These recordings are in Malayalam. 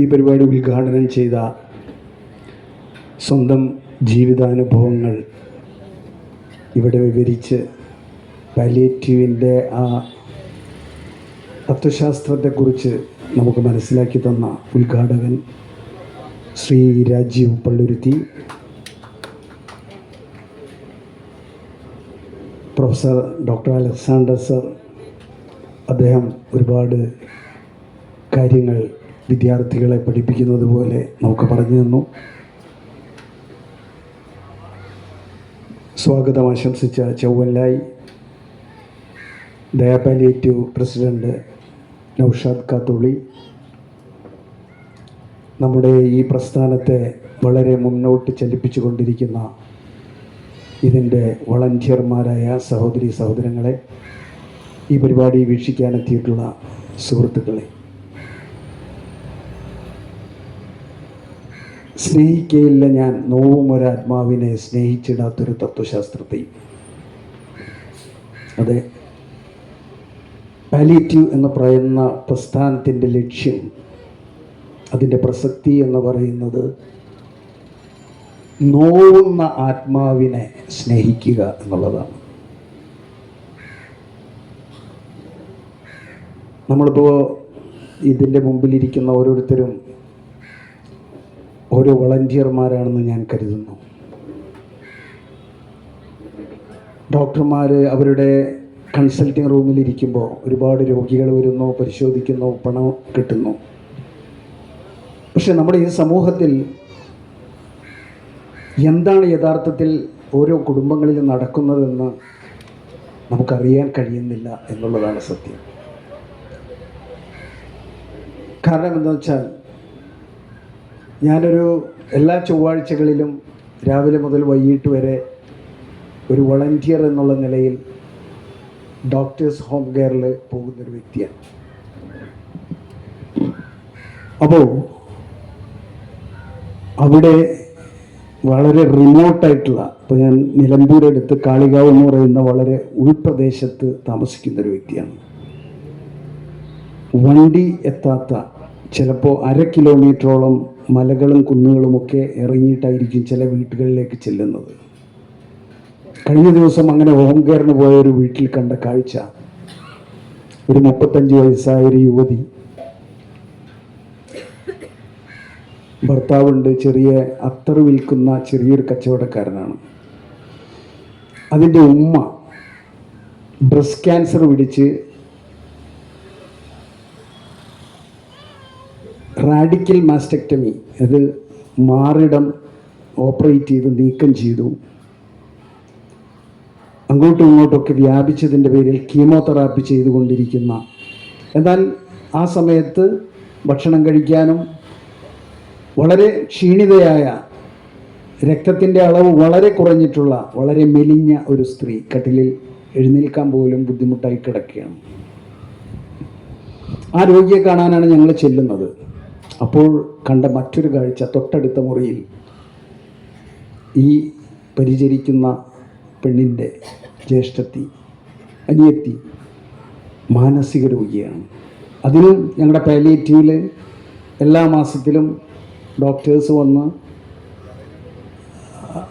ഈ പരിപാടി ഉദ്ഘാടനം ചെയ്ത സ്വന്തം ജീവിതാനുഭവങ്ങൾ ഇവിടെ വിവരിച്ച് പാലിയേറ്റീവിന്റെ ആ തത്വശാസ്ത്രത്തെക്കുറിച്ച് നമുക്ക് മനസ്സിലാക്കി തന്ന ഉദ്ഘാടകൻ Shri Rajeev Palluruthy professor doctor Alexander sir അദ്ദേഹം ഒരുപാട് കാര്യങ്ങൾ വിദ്യാർത്ഥികളെ പഠിപ്പിക്കുന്നത് പോലെ നമുക്ക് പറഞ്ഞു തന്നു. സ്വാഗതം ആശംസിച്ച ചൊവ്വല്ലായി ദയാപാലിയേറ്റീവ് പ്രസിഡന്റ് നൗഷാദ് കാത്തോളി നമ്മുടെ ഈ പ്രസ്ഥാനത്തെ വളരെ മുന്നോട്ട് ചലിപ്പിച്ചു കൊണ്ടിരിക്കുന്ന ഇതിന്റെ വളണ്ടിയർമാരായ സഹോദരി സഹോദരങ്ങളെ ഈ പരിപാടി വീക്ഷിക്കാനെത്തിയിട്ടുള്ള സുഹൃത്തുക്കളെ സ്നേഹിക്കയില്ല ഞാൻ. നോവും ഒരാത്മാവിനെ സ്നേഹിച്ചിടാത്തൊരു തത്വശാസ്ത്രത്തെയും. അതെ. പാലിറ്റീവ് എന്ന് പറയുന്ന പ്രസ്ഥാനത്തിന്റെ ലക്ഷ്യം അതിന്റെ പ്രസക്തി എന്ന് പറയുന്നത് നോവുന്ന ആത്മാവിനെ സ്നേഹിക്കുക എന്നുള്ളതാണ്. നമ്മളിപ്പോൾ ഇതിന്റെ മുമ്പിലിരിക്കുന്ന ഓരോരുത്തരും ഓരോ വളണ്ടിയർമാരാണെന്ന് ഞാൻ കരുതുന്നു. ഡോക്ടർമാർ അവരുടെ കൺസൾട്ടിങ് റൂമിലിരിക്കുമ്പോൾ ഒരുപാട് രോഗികൾ വരുന്നു പരിശോധിക്കുന്നു പണം കിട്ടുന്നു. പക്ഷെ നമ്മുടെ ഈ സമൂഹത്തിൽ എന്താണ് യഥാർത്ഥത്തിൽ ഓരോ കുടുംബങ്ങളിലും നടക്കുന്നതെന്ന് നമുക്കറിയാൻ കഴിയുന്നില്ല എന്നുള്ളതാണ് സത്യം. കാരണം എന്താ വെച്ചാൽ ഞാനൊരു എല്ലാ ചൊവ്വാഴ്ചകളിലും രാവിലെ മുതൽ വൈകിട്ട് വരെ ഒരു വളണ്ടിയർ എന്നുള്ള നിലയിൽ ഡോക്ടേഴ്സ് ഹോം കെയറിൽ പോകുന്നൊരു വ്യക്തിയാണ്. അപ്പോൾ അവിടെ വളരെ റിമോട്ടായിട്ടുള്ള ഇപ്പോൾ ഞാൻ നിലമ്പൂരടുത്ത് കാളികാവ് എന്ന് പറയുന്ന വളരെ ഉൾപ്രദേശത്ത് താമസിക്കുന്ന ഒരു വ്യക്തിയാണ്. വണ്ടി എത്താത്ത ചിലപ്പോൾ അര കിലോമീറ്ററോളം മലകളും കുന്നുകളുമൊക്കെ ഇറങ്ങിയിട്ടായിരിക്കും ചില വീട്ടുകളിലേക്ക് ചെല്ലുന്നത്. കഴിഞ്ഞ ദിവസം അങ്ങനെ ഹോം കെയറിന് പോയ ഒരു വീട്ടിൽ കണ്ട കാഴ്ച. ഒരു മുപ്പത്തഞ്ച് വയസ്സായ ഒരു യുവതി. ഭർത്താവുണ്ട് ചെറിയ അത്തർ വിൽക്കുന്ന ചെറിയൊരു കച്ചവടക്കാരനാണ്. അതിന്റെ ഉമ്മ ബ്രസ്റ്റ് ക്യാൻസർ പിടിച്ച് റാഡിക്കൽ മാസ്റ്റക്ടമി അത് മാറിടം ഓപ്പറേറ്റ് ചെയ്ത് നീക്കം ചെയ്തു. അങ്ങോട്ടും ഇങ്ങോട്ടൊക്കെ വ്യാപിച്ചതിന്റെ പേരിൽ കീമോതെറാപ്പി ചെയ്തുകൊണ്ടിരിക്കുന്ന. എന്നാൽ ആ സമയത്ത് ഭക്ഷണം കഴിക്കാനും വളരെ ക്ഷീണിതയായ രക്തത്തിന്റെ അളവ് വളരെ കുറഞ്ഞിട്ടുള്ള വളരെ മെലിഞ്ഞ ഒരു സ്ത്രീ കട്ടിലിൽ എഴുന്നേൽക്കാൻ പോലും ബുദ്ധിമുട്ടായി കിടക്കുകയാണ്. ആ രോഗിയെ കാണാനാണ് ഞങ്ങൾ ചെല്ലുന്നത്. അപ്പോൾ കണ്ട മറ്റൊരു കാഴ്ച തൊട്ടടുത്ത മുറിയിൽ ഈ പരിചരിക്കുന്ന പെണ്ണിന്റെ ജ്യേഷ്ഠത്തി അനിയത്തി മാനസിക രോഗിയാണ്. അതിനും ഞങ്ങളുടെ പാലിയേറ്റീവിൽ എല്ലാ മാസത്തിലും ഡോക്ടേഴ്സ് വന്ന്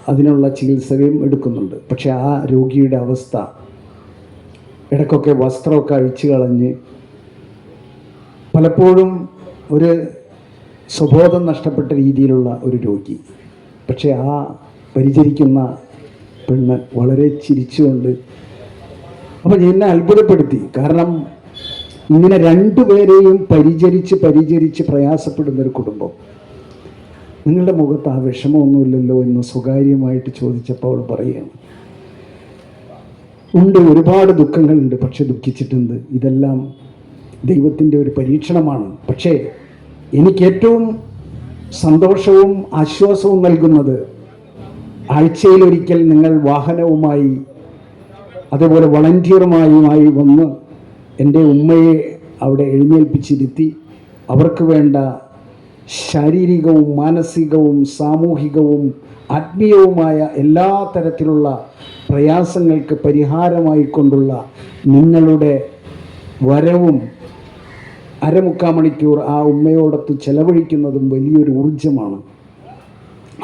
അതിനുള്ള ചികിത്സയും എടുക്കുന്നുണ്ട്. പക്ഷേ ആ രോഗിയുടെ അവസ്ഥ ഇടയ്ക്കൊക്കെ വസ്ത്രമൊക്കെ അഴിച്ചു കളഞ്ഞ് പലപ്പോഴും ഒരു സ്വബോധം നഷ്ടപ്പെട്ട രീതിയിലുള്ള ഒരു രോഗി. പക്ഷേ ആ പരിചരിക്കുന്ന പെണ്ണ് വളരെ ചിരിച്ചുകൊണ്ട് അപ്പോൾ എന്നെ അത്ഭുതപ്പെടുത്തി. കാരണം ഇങ്ങനെ രണ്ടുപേരെയും പരിചരിച്ച് പരിചരിച്ച് പ്രയാസപ്പെടുന്ന ഒരു കുടുംബം. നിങ്ങളുടെ മുഖത്ത് ആ വിഷമമൊന്നുമില്ലല്ലോ എന്ന് സ്വകാര്യമായിട്ട് ചോദിച്ചപ്പോൾ അവൾ പറയുകയാണ്. ഉണ്ട് ഒരുപാട് ദുഃഖങ്ങളുണ്ട് പക്ഷെ ദുഃഖിച്ചിട്ടുണ്ട്. ഇതെല്ലാം ദൈവത്തിന്റെ ഒരു പരീക്ഷണമാണ്. പക്ഷേ എനിക്ക് ഏറ്റവും സന്തോഷവും ആശ്വാസവും നൽകുന്നത് ആഴ്ചയിലൊരിക്കൽ നിങ്ങൾ വാഹനവുമായി അതേപോലെ വളണ്ടിയറുമായുമായി വന്ന് എന്റെ ഉമ്മയെ അവിടെ എഴുന്നേൽപ്പിച്ചിരുത്തി. അവർക്ക് വേണ്ട ശാരീരികവും മാനസികവും സാമൂഹികവും ആത്മീയവുമായ എല്ലാ തരത്തിലുള്ള പ്രയാസങ്ങൾക്ക് പരിഹാരമായിക്കൊണ്ടുള്ള നിങ്ങളുടെ വരവും അരമുക്കാൽ മണിക്കൂർ ആ ഉമ്മയോടൊത്ത് ചെലവഴിക്കുന്നതും വലിയൊരു ഊർജമാണ്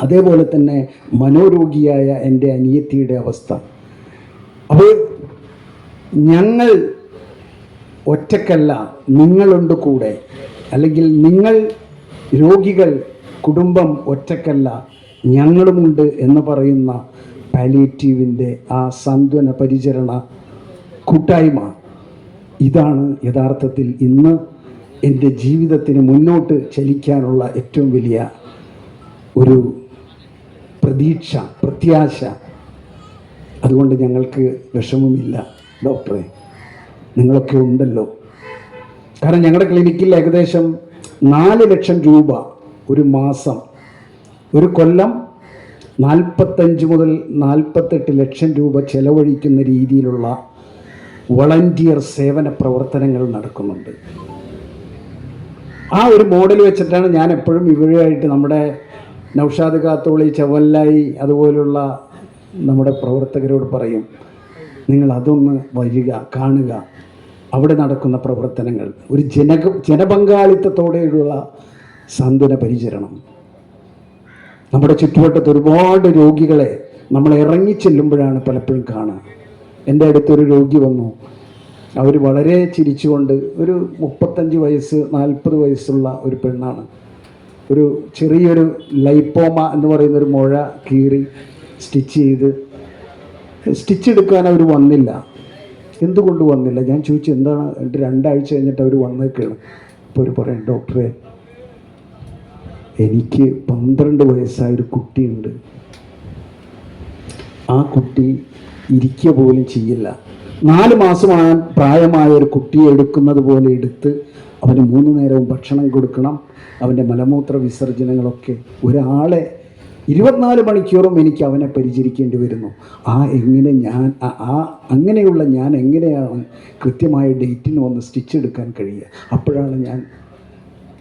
അതേപോലെ തന്നെ മനോരോഗിയായ എന്റെ അനിയത്തിയുടെ അവസ്ഥ. അപ്പോൾ ഞങ്ങൾ ഒറ്റക്കല്ല നിങ്ങളുണ്ട് കൂടെ. അല്ലെങ്കിൽ നിങ്ങൾ രോഗികൾ കുടുംബം ഒറ്റക്കല്ല ഞങ്ങളുമുണ്ട് എന്ന് പറയുന്ന പാലിയേറ്റീവിന്റെ ആ സാന്ത്വന പരിചരണ കൂട്ടായ്മ. ഇതാണ് യഥാർത്ഥത്തിൽ ഇന്ന് എന്റെ ജീവിതത്തിന് മുന്നോട്ട് ചലിക്കാനുള്ള ഏറ്റവും വലിയ ഒരു പ്രതീക്ഷ പ്രത്യാശ. അതുകൊണ്ട് ഞങ്ങൾക്ക് വിഷമമില്ല ഡോക്ടറെ. നിങ്ങളൊക്കെ ഉണ്ടല്ലോ. കാരണം ഞങ്ങളുടെ ക്ലിനിക്കിൽ ഏകദേശം നാല് ലക്ഷം രൂപ ഒരു മാസം. ഒരു കൊല്ലം നാൽപ്പത്തഞ്ച് മുതൽ നാൽപ്പത്തെട്ട് ലക്ഷം രൂപ ചെലവഴിക്കുന്ന രീതിയിലുള്ള വളണ്ടിയർ സേവന പ്രവർത്തനങ്ങൾ നടക്കുന്നുണ്ട്. ആ ഒരു മോഡൽ വെച്ചിട്ടാണ് ഞാൻ എപ്പോഴും ഇവരുമായിട്ട് നമ്മുടെ നൗഷാദ് കാത്തോളി ചവല്ലായി അതുപോലുള്ള നമ്മുടെ പ്രവർത്തകരോട് പറയും നിങ്ങൾ അതൊന്ന് വരിക കാണുക. അവിടെ നടക്കുന്ന പ്രവർത്തനങ്ങൾ ഒരു ജന ജനപങ്കാളിത്തത്തോടെയുള്ള സാന്ത്വന പരിചരണം. നമ്മുടെ ചുറ്റുവട്ടത്ത് ഒരുപാട് രോഗികളെ നമ്മൾ ഇറങ്ങി ചെല്ലുമ്പോഴാണ് പലപ്പോഴും കാണുക. എന്റെ അടുത്തൊരു രോഗി വന്നു അവർ വളരെ ചിരിച്ചുകൊണ്ട് ഒരു മുപ്പത്തഞ്ച് വയസ്സ് നാൽപ്പത് വയസ്സുള്ള ഒരു പെണ്ണാണ്. ഒരു ചെറിയൊരു ലൈപ്പോമ എന്ന് പറയുന്ന ഒരു മുഴ കീറി സ്റ്റിച്ച് ചെയ്ത് സ്റ്റിച്ച് എടുക്കാൻ അവർ വന്നില്ല. എന്തുകൊണ്ട് വന്നില്ല? ഞാൻ ചോദിച്ചു എന്താണ്? എന്നിട്ട് രണ്ടാഴ്ച കഴിഞ്ഞിട്ട് അവർ വന്നേക്കാണ്. അപ്പോൾ അവർ പറയാം ഡോക്ടറെ എനിക്ക് പന്ത്രണ്ട് വയസ്സായൊരു കുട്ടിയുണ്ട്. ആ കുട്ടി ഇരിക്കുക പോലും ചെയ്യില്ല. നാല് മാസമായ പ്രായമായ ഒരു കുട്ടിയെ എടുക്കുന്നത് പോലെ എടുത്ത് അവന് മൂന്ന് നേരവും ഭക്ഷണം കൊടുക്കണം. അവന്റെ മലമൂത്ര വിസർജനങ്ങളൊക്കെ ഒരാളെ ഇരുപത്തിനാല് മണിക്കൂറും എനിക്ക് അവനെ പരിചരിക്കേണ്ടി വരുന്നു. ആ എങ്ങനെ ഞാൻ ആ- അങ്ങനെയുള്ള ഞാൻ എങ്ങനെയാണ് കൃത്യമായ ഡേറ്റിന് വന്ന് സ്റ്റിച്ച് എടുക്കാൻ കഴിയുക? അപ്പോഴാണ് ഞാൻ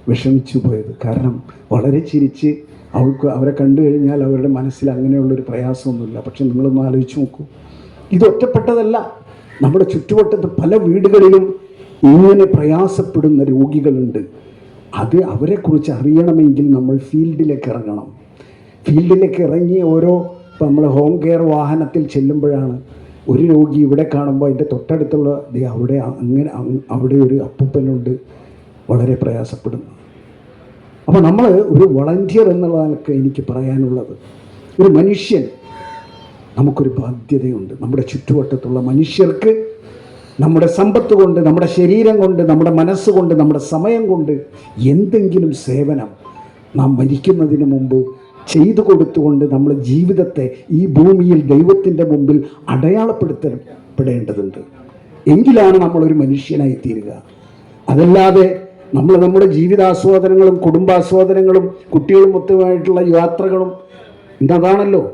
വിഷമിച്ചു പോയത്. കാരണം വളരെ ചിരിച്ച് അവൾക്ക് അവരെ കണ്ടു കഴിഞ്ഞാൽ അവരുടെ മനസ്സിൽ അങ്ങനെയുള്ളൊരു പ്രയാസമൊന്നുമില്ല. പക്ഷെ നിങ്ങളൊന്ന് ആലോചിച്ച് നോക്കൂ. ഇത് ഒറ്റപ്പെട്ടതല്ല. നമ്മുടെ ചുറ്റുവട്ടത്ത് പല വീടുകളിലും ഇങ്ങനെ പ്രയാസപ്പെടുന്ന രോഗികളുണ്ട്. അത് അവരെക്കുറിച്ച് അറിയണമെങ്കിൽ നമ്മൾ ഫീൽഡിലേക്ക് ഇറങ്ങണം. ഫീൽഡിലേക്ക് ഇറങ്ങി ഓരോ ഇപ്പം നമ്മൾ ഹോം കെയർ വാഹനത്തിൽ ചെല്ലുമ്പോഴാണ് ഒരു രോഗി ഇവിടെ കാണുമ്പോൾ അതിന്റെ തൊട്ടടുത്തുള്ള അവിടെ അങ്ങനെ അവിടെ ഒരു അപ്പൂപ്പനുണ്ട് വളരെ പ്രയാസപ്പെടുന്നു. അപ്പോൾ നമ്മൾ ഒരു വളണ്ടിയർ എന്നുള്ളതാണ് എനിക്ക് പറയാനുള്ളത്. ഒരു മനുഷ്യൻ നമുക്കൊരു ബാധ്യതയുണ്ട്. നമ്മുടെ ചുറ്റുവട്ടത്തുള്ള മനുഷ്യർക്ക് നമ്മുടെ സമ്പത്ത് കൊണ്ട് നമ്മുടെ ശരീരം കൊണ്ട് നമ്മുടെ മനസ്സുകൊണ്ട് നമ്മുടെ സമയം കൊണ്ട് എന്തെങ്കിലും സേവനം നാം മരിക്കുന്നതിന് മുമ്പ് ചെയ്തു കൊടുത്തുകൊണ്ട് നമ്മൾ ജീവിതത്തെ ഈ ഭൂമിയിൽ ദൈവത്തിന്റെ മുമ്പിൽ അടയാളപ്പെടുത്തപ്പെടേണ്ടതുണ്ട്. എങ്കിലാണ് നമ്മളൊരു മനുഷ്യനായി തീരുക. അതല്ലാതെ നമ്മൾ നമ്മുടെ ജീവിതാസ്വാദനങ്ങളും കുടുംബാസ്വാദനങ്ങളും കുട്ടികളും മൊത്തമായിട്ടുള്ള യാത്രകളും ഇന്നതാണല്ലോ.